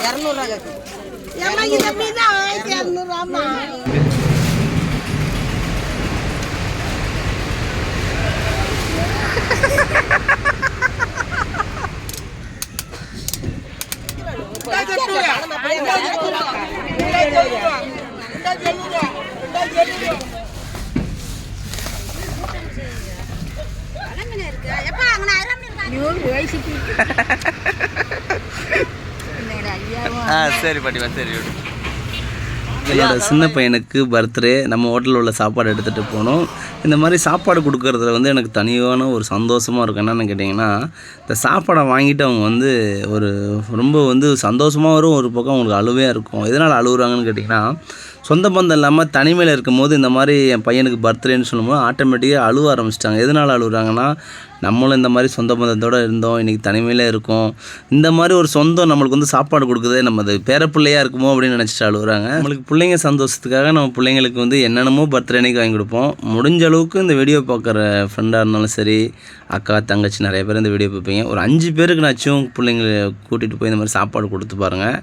இரநூறுவா கேட்குது ஏமா இதை மீது ஆ சரி பாட்டிமா சரி என்னோட சின்ன பையனுக்கு பர்த்டே நம்ம ஹோட்டலில் உள்ள சாப்பாடு எடுத்துகிட்டு போனோம். இந்த மாதிரி சாப்பாடு கொடுக்கறதுல வந்து எனக்கு தனியான ஒரு சந்தோஷமாக இருக்கும். என்னென்னு கேட்டிங்கன்னா இந்த சாப்பாடை வாங்கிட்டு அவங்க வந்து ஒரு ரொம்ப வந்து சந்தோஷமாக வரும். ஒரு பக்கம் அவங்களுக்கு அழுவையாக இருக்கும். எதனால் அழுகுறாங்கன்னு கேட்டிங்கன்னா சொந்த பந்தம் இல்லாமல் தனிமையில் இருக்கும்போது இந்த மாதிரி என் பையனுக்கு பர்த்டேன்னு சொல்லும்போது ஆட்டோமேட்டிக்காக அழுவ ஆரம்பிச்சிட்டாங்க. எதனால் அழுகுறாங்கன்னா நம்மளும் இந்த மாதிரி சொந்த பந்தத்தோடு இருந்தோம் இன்றைக்கி தனிமையில் இருக்கோம். இந்த மாதிரி ஒரு சொந்தம் நம்மளுக்கு வந்து சாப்பாடு கொடுக்குதே நம்ம அது பேரப்பிள்ளையாக இருக்குமோ அப்படின்னு நினச்சிட்டு அழுகுறாங்க நம்மளுக்கு பிள்ளைங்க சந்தோஷத்துக்காக நம்ம பிள்ளைங்களுக்கு வந்து என்னென்னமோ பர்த்டே அன்னைக்கு வாங்கி கொடுப்போம். முடிஞ்ச அளவுக்கு இந்த வீடியோ பார்க்குற ஃப்ரெண்டாக இருந்தாலும் சரி அக்கா தங்கச்சி நிறைய பேர் இந்த வீடியோ பார்ப்பீங்க. ஒரு அஞ்சு பேருக்கு நாச்சும் பிள்ளைங்களை கூட்டிகிட்டு போய் இந்த மாதிரி சாப்பாடு கொடுத்து பாருங்கள்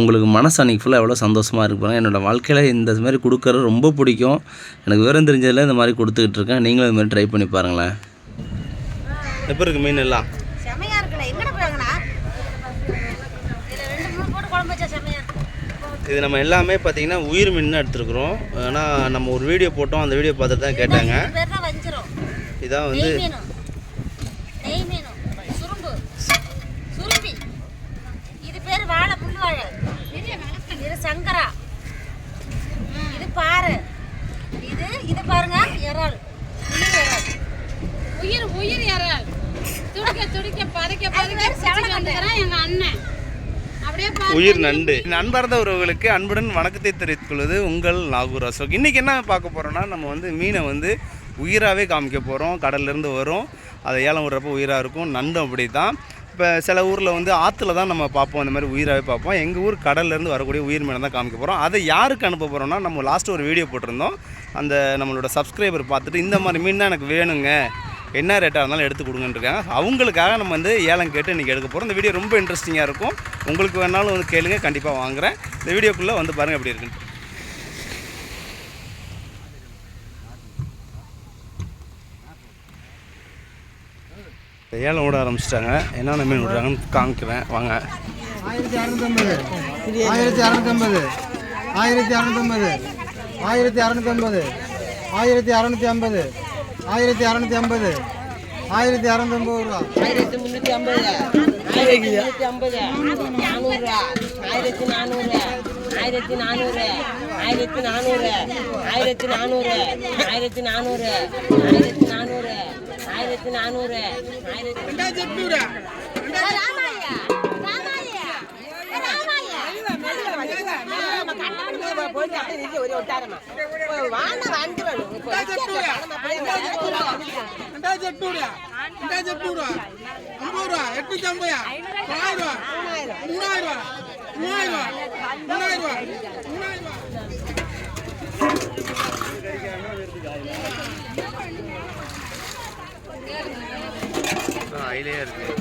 உங்களுக்கு மனசு அன்றைக்கி ஃபுல்லாக எவ்வளோ சந்தோஷமாக இருக்கு பாருங்க. என்னோடய வாழ்க்கையில் இந்த மாதிரி கொடுக்குறது ரொம்ப பிடிக்கும். எனக்கு விவரம் தெரிஞ்சதில் இந்த மாதிரி கொடுத்துக்கிட்டு இருக்கேன். நீங்களும் இது மாதிரி ட்ரை பண்ணி பாருங்களேன். எப்படி இருக்குது மீன் எல்லாம். செமையா இருக்குல்ல எங்கட இது நம்ம எல்லாமே பார்த்தீங்கன்னா உயிர் மீன் எடுத்துருக்குறோம். ஆனால் நம்ம ஒரு வீடியோ போட்டோம். அந்த வீடியோ பார்த்துட்டு தான் கேட்டாங்க. பேர் இதான் வந்து இது பேர் வாழை புல் வாழை. இது சங்கரா. இது பாறை இது இது பாருங்க இறால் உயிர் உயிர் துடிக்க பதைக்க பதைக்க எங்க அண்ணன். உயிர் நண்டு. நண்பர்ந்த உறவுகளுக்கு அன்புடன் வணக்கத்தை தெரிவித்துக் கொள்வது உங்கள் நாகூர் அசோக். இன்றைக்கி என்ன பார்க்க போகிறோம்னா நம்ம வந்து மீனை வந்து உயிராகவே காமிக்க போகிறோம் கடல்லேருந்து வரும். அதை ஏலம் விடுறப்போ உயிராக இருக்கும். நண்டு அப்படி தான் இப்போ சில ஊரில் வந்து ஆற்றுல தான் நம்ம பார்ப்போம். அந்த மாதிரி உயிராகவே பார்ப்போம். எங்கள் ஊர் கடல்லேருந்து வரக்கூடிய உயிர் மீனை தான் காமிக்க போகிறோம் அதை யாருக்கு அனுப்ப போகிறோம்னா நம்ம லாஸ்ட்டு ஒரு வீடியோ போட்டிருந்தோம். அந்த நம்மளோட சப்ஸ்கிரைபர் பார்த்துட்டு இந்த மாதிரி மீன் தான் எனக்கு வேணுங்க. என்ன ரேட்டாக இருந்தாலும் எடுத்து கொடுங்கன்றிருக்காங்க அவங்களுக்காக நம்ம வந்து ஏலம் கேட்டு இன்றைக்கி எடுக்க போகிறோம் இந்த வீடியோ ரொம்ப இன்ட்ரெஸ்டிங்காக இருக்கும். உங்களுக்கு வேணாலும் வந்து கேளுங்க கண்டிப்பாக வாங்குறேன். இந்த வீடியோக்குள்ளே வந்து பாருங்கள் எப்படி இருக்குன்னு. ஏலம் விட ஆரம்பிச்சிட்டாங்க. என்னென்ன மீன் விடுறாங்கன்னு காமிக்கிறேன். வாங்க. ஆயிரத்தி அறநூத்தம்பது. ஆயிரத்தி அறநூத்தம்பது. ஆயிரத்தி அறநூத்தம்பது. ஆயிரத்தி அறநூத்தம்பது. ஆயிரத்தி அறநூத்தி ஐம்பது. ஆயிரத்தி அறநூத்தி ஐம்பது. ஆயிரத்தி அறநூத்தம்பது ரூபா. ஆயிரத்தி முந்நூற்றி ஐம்பது. ஆயிரத்தி முந்நூற்றி ஐம்பது. நானூறுரூவா ஆயிரத்தி நானூறு. ஆயிரத்தி நானூறு. ஆயிரத்தி நானூறு. ஆயிரத்தி நானூறு. ஆயிரத்தி நானூறு. ஆயிரத்தி நானூறு. ஆயிரத்தி நானூறு. ஆயிரத்தி ராமாயா ராமாயா ராமாயா போயிட்டு அப்படியே நிறுத்தி ஒரே ஒட்டாரமா வாங்க வந்து வேணும் ரெண்டாயிரத்தி ஐம்பது ரூபா எட்நூத்தி ஐம்பது தொள்ளாயிரம் ரூபா மூணாயிரம் ரூபா மூணாயிரம் ரூபா மூணாயிரம் ரூபா மூணாயிரம் ரூபா ஐலே இருக்குது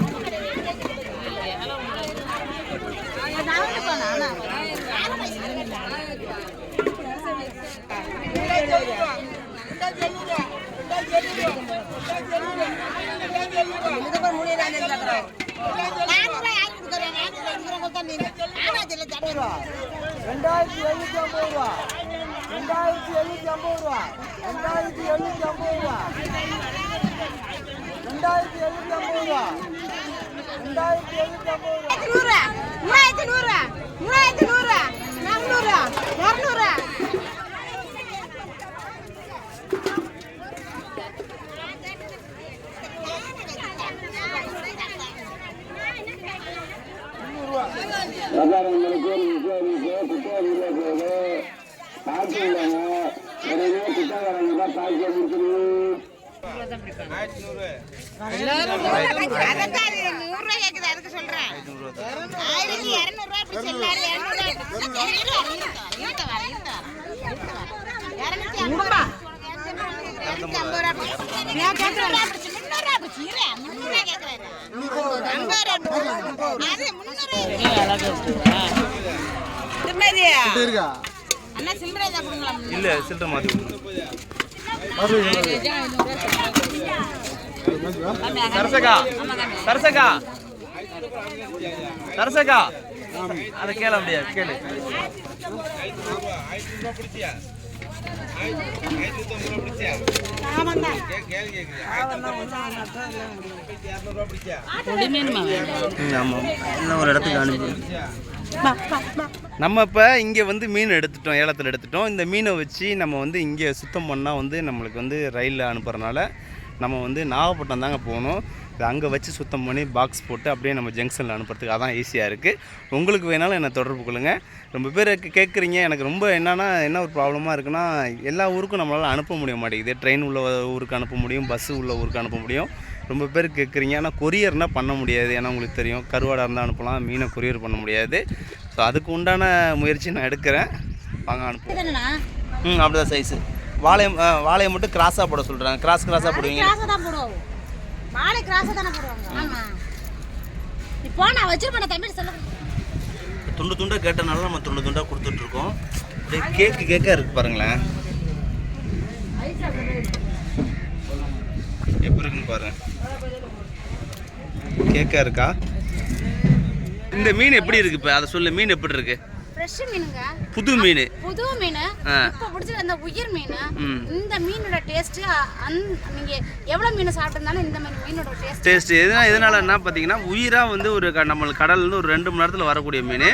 ரெண்டாயிரத்தி எழுநூத்தி ஐம்பது ரூபா. ரெண்டாயிரத்தி எழுநூத்தி ஐம்பது ரூபா. ரெண்டாயிரத்தி எழுநூத்தி ஐம்பது ரூபா ரெண்டாயிரத்தி எழுநூத்தி ஐம்பது ரூபா. ரெண்டாயிரத்தி எழுநூத்தி ஐம்பது ரூபா ரெண்டாயிரத்தி எழுநூத்தி ஐம்பது ரூபா நூறு. மூவாயிரத்தி நூறு மூவாயிரத்தி நூறு நானூறு இரநூறு அதான் அது நூறுரூவா கேட்குது அதுக்கு சொல்றேன். ஆயிரத்தி இரநூறுவா இப்படி சொல்லாரு இல்லை சில்லறை மாற்றி சரசகா. சரசகா. சரசகா. அதை கேள முடியாது கேளு. ஒரு இடத்துக்கு அனுப்பி. நம்ம இப்போ இங்கே வந்து மீன் எடுத்துட்டோம் ஏலத்தில் எடுத்துட்டோம். இந்த மீனை வச்சு நம்ம வந்து இங்கே சுத்தம் பண்ணால் வந்து நம்மளுக்கு வந்து ரயிலில் அனுப்புறனால நம்ம வந்து நாகப்பட்டினம் தாங்க போகணும். அங்கே வச்சு சுத்தம் பண்ணி பாக்ஸ் போட்டு அப்படியே நம்ம ஜங்ஷனில் அனுப்புறதுக்கு அதான் ஈஸியாக இருக்குது உங்களுக்கு வேணாலும் என்னை தொடர்பு கொள்ளுங்கள் ரொம்ப பேர் கேட்குறீங்க எனக்கு ரொம்ப என்னன்னா என்ன ஒரு ப்ராப்ளமாக இருக்குன்னா எல்லா ஊருக்கும் நம்மளால் அனுப்ப முடிய மாட்டேங்குது. ட்ரெயின் உள்ள ஊருக்கு அனுப்ப முடியும் பஸ்ஸு உள்ள ஊருக்கு அனுப்ப முடியும். ரொம்ப பேர் கேட்குறீங்க ஆனால் கொரியர்னால் பண்ண முடியாது. ஏன்னா உங்களுக்கு தெரியும். கருவாடாக இருந்தால் அனுப்பலாம் மீனை கொரியர் பண்ண முடியாது. ஸோ அதுக்கு உண்டான முயற்சி நான் எடுக்கிறேன். வாங்க அனுப்புவோம். ம் அப்படிதான் சைஸு வாழையை வாழையை மட்டும் கிராஸாக போட சொல்கிறேன் கிராஸ் கிராஸாக போடுவீங்க. கிராஸை தான் போடுவோம் மாலை கிராஸை தானே போடுவாங்க. ஆமா. இப்போ நான் வச்சிருப்பேன் தம்பி சொல்ல துண்டு துண்டாக கேட்டனால நம்ம துண்டு துண்டாக கொடுத்துட்ருக்கோம். அப்படியே கேக்கு கேக்காக இருக்குது பாருங்களேன். எப்படி இருக்குன்னு பாருங்க. கேக்காக இருக்கா? இந்த மீன் எப்படி இருக்கு இப்போ? அதை சொல்லு மீன் எப்படி இருக்கு? ஃப்ரெஷ் மீனுங்க. புது மீன். புது மீன். இப்போ பிடிச்ச அந்த உயிர் மீன். இந்த மீனோட டேஸ்ட் நீங்க எவ்வளவு மீன் சாப்பிட்டிருந்தாலும் இந்த மாதிரி மீனோட டேஸ்ட் டேஸ்ட் எதனா எதனால என்ன பார்த்தீங்கன்னா உயிராக வந்து ஒரு நம்மளுக்கு கடல்ல ஒரு ரெண்டு மணி நேரத்தில் வரக்கூடிய மீன்.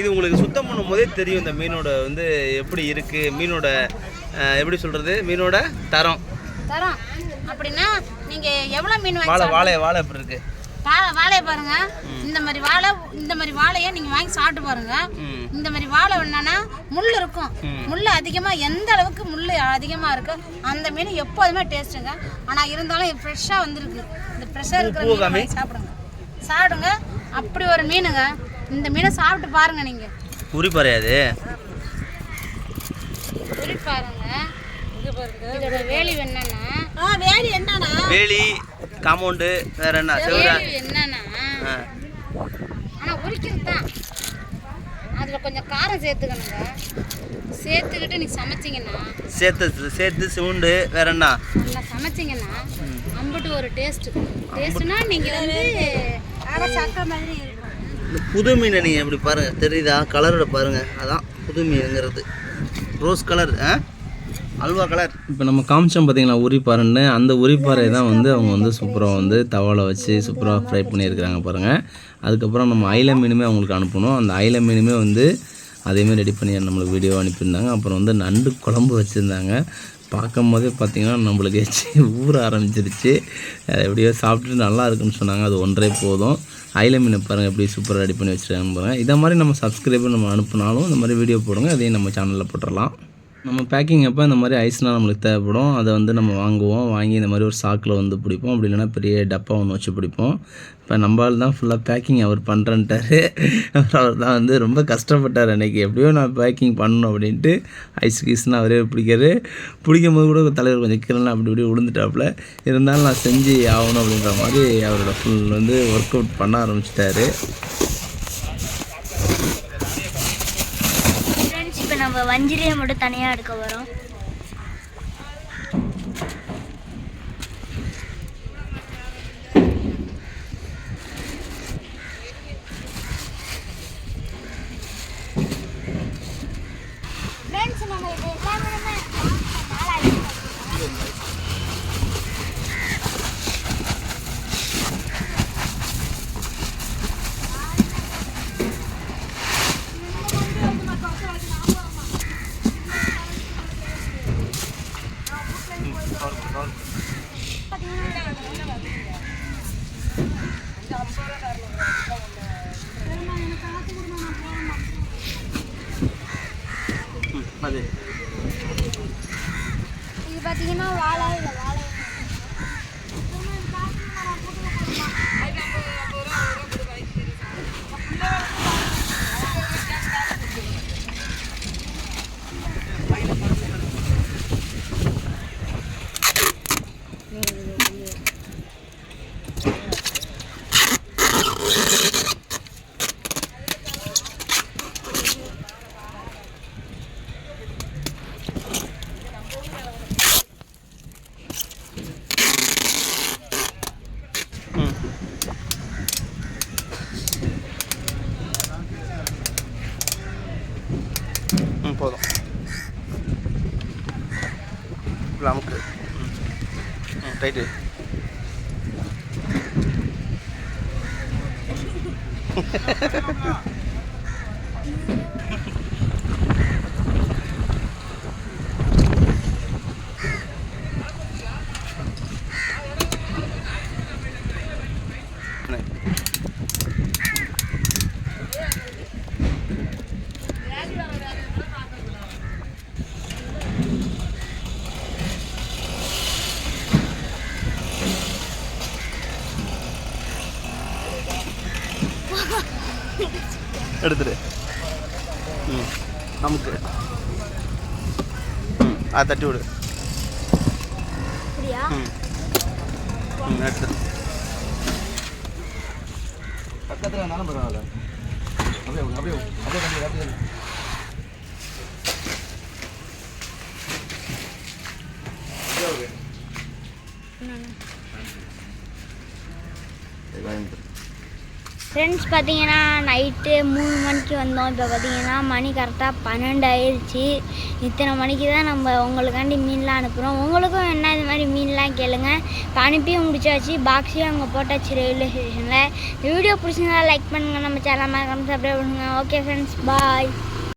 இது உங்களுக்கு சுத்தம் பண்ணும் போதே தெரியும் இந்த மீனோட வந்து எப்படி இருக்குது மீனோட எப்படி சொல்கிறது மீனோட தரம். தரோம். அப்படின்னா நீங்க எவ்வளவு மீன் வாழை வாழை வாழை எப்படி இருக்கு? வாழை வாழையை பாருங்க. இந்த மாதிரி வாழை இந்த மாதிரி வாழையை நீங்க வாங்கி சாப்பிட்டு பாருங்க. இந்த மாதிரி வாழை என்னன்னா முள் இருக்கும். முள் அதிகமா எந்த அளவுக்கு முள் அதிகமா இருக்கு அந்த மீன் எப்போதுமே டேஸ்ட்டுங்க ஆனா இருந்தாலும் ஃப்ரெஷ்ஷா வந்திருக்கு. இந்த ஃப்ரெஷ்ஷாக இருக்கிற மீன் வாங்கி சாப்பிடுங்க. சாப்பிடுங்க. அப்படி ஒரு மீனுங்க. இந்த மீனை சாப்பிட்டு பாருங்க நீங்க. உரி பறையாது குறி பாருங்க. வேலி என்னன்னா வேலி என்னன்னா? வேலி. காம்பவுண்டு வேற என்ன? செவரா? வேலி என்னன்னா ஆனா உரிக்கிறது தான் அதுல கொஞ்சம் காரம் சேர்த்துக்கணுங்க. சேர்த்துக்கிட்டு நீ சமைச்சிங்கன்னா சேர்த்து சேர்த்து சிவுண்டு வேற என்ன? நல்லா சமைச்சிங்கன்னா அம்புட்டு ஒரு டேஸ்ட் டேஸ்ட்னா நீங்க வந்து அரை சக்கரை மாதிரி புது மீனை நீங்கள் எப்படி பாருங்க தெரியுதா? கலரோட பாருங்க அதான் புது மீனுங்கிறது. ரோஸ் கலர் ஆ? அல்வா கலர். இப்போ நம்ம காமிச்சோம் பார்த்தீங்களா உரிப்பாறைன்னு அந்த உரிப்பாறை தான் வந்து அவங்க வந்து சூப்பராக வந்து தவாவில் வச்சு சூப்பராக ஃப்ரை பண்ணியிருக்கிறாங்க பாருங்கள் அதுக்கப்புறம் நம்ம ஐல மீனுமே அவங்களுக்கு அனுப்பணும். அந்த ஐல மீனுமே வந்து அதேமாதிரி ரெடி பண்ணி நம்மளுக்கு வீடியோ அனுப்பியிருந்தாங்க. அப்புறம் வந்து நண்டு குழம்பு வச்சுருந்தாங்க. பார்க்கும் போதே பார்த்தீங்கன்னா நம்மளுக்கு எச்சி ஊற ஆரம்பிச்சிருச்சு. எப்படியோ சாப்பிட்டுட்டு நல்லா இருக்குன்னு சொன்னாங்க. அது ஒன்றே போதும். ஐல மீனை பாருங்கள் எப்படி சூப்பராக ரெடி பண்ணி வச்சுருக்காங்க பாருங்கள் இதை மாதிரி நம்ம சப்ஸ்கிரைபர் நம்ம அனுப்புனாலும் இந்த மாதிரி வீடியோ போடுங்க. அதையும் நம்ம சேனலில் போட்டுடலாம் நம்ம பேக்கிங் அப்போ இந்த மாதிரி ஐஸ்னால் நம்மளுக்கு தேவைப்படும். அதை வந்து நம்ம வாங்குவோம். வாங்கி இந்த மாதிரி ஒரு சாக்கில் வந்து பிடிப்போம். அப்படி இல்லைன்னா பெரிய டப்பா ஒன்று வச்சு பிடிப்போம். இப்போ நம்மளால் தான் ஃபுல்லாக பேக்கிங் அவர் பண்ணுறேன்ட்டாரு அப்புறம் அவர் தான் வந்து ரொம்ப கஷ்டப்பட்டார் அன்றைக்கி எப்படியோ நான் பேக்கிங் பண்ணணும் அப்படின்ட்டு ஐஸ் கீஸ்னால் அவரே பிடிக்காரு பிடிக்கும் போது கூட தலைவர் கொஞ்சம் கீழே அப்படி இப்படி விழுந்துட்டாப்புல. இருந்தாலும் நான் செஞ்சு ஆகணும் அப்படின்ற மாதிரி அவரோட ஃபுல் வந்து ஒர்க் அவுட் பண்ண ஆரம்பிச்சிட்டாரு ஃப்ரெண்ட்ஸ் இப்போ நம்ம வஞ்சிரியை மட்டும் தனியாக எடுக்க வரோம். இது பார்த்தீங்கன்னா வாழை இல்லை வாழை இப்படி அமுக்கு ம் ரைட்டு எடுத்துரு ம் அமுக்கு ம் அதை தட்டி விடு அப்படியா ம் ம் எடுத்துரு பக்கத்தில் இருந்தாலும் பரவாயில்ல அப்படியே அப்படியே அப்படியே அப்படியே அப்படியே ஃப்ரெண்ட்ஸ் பார்த்தீங்கன்னா நைட்டு மூணு மணிக்கு வந்தோம். இப்போ பார்த்தீங்கன்னா மணி கரெக்டாக பன்னெண்டு ஆயிடுச்சு இத்தனை மணிக்கு தான் நம்ம உங்களுக்காண்டி மீன்லாம் அனுப்புகிறோம் உங்களுக்கும் என்ன இது மாதிரி மீன்லாம் கேளுங்க. இப்போ அனுப்பியும் முடிச்சாச்சு. பாக்ஸையும் அங்கே போட்டாச்சு ரயில்வே ஸ்டேஷனில் வீடியோ பிடிச்சிருந்தா லைக் பண்ணுங்கள் நம்ம சேனல் மறக்காம சப்ஸ்கிரைப் பண்ணுங்கள் ஓகே ஃப்ரெண்ட்ஸ் பாய்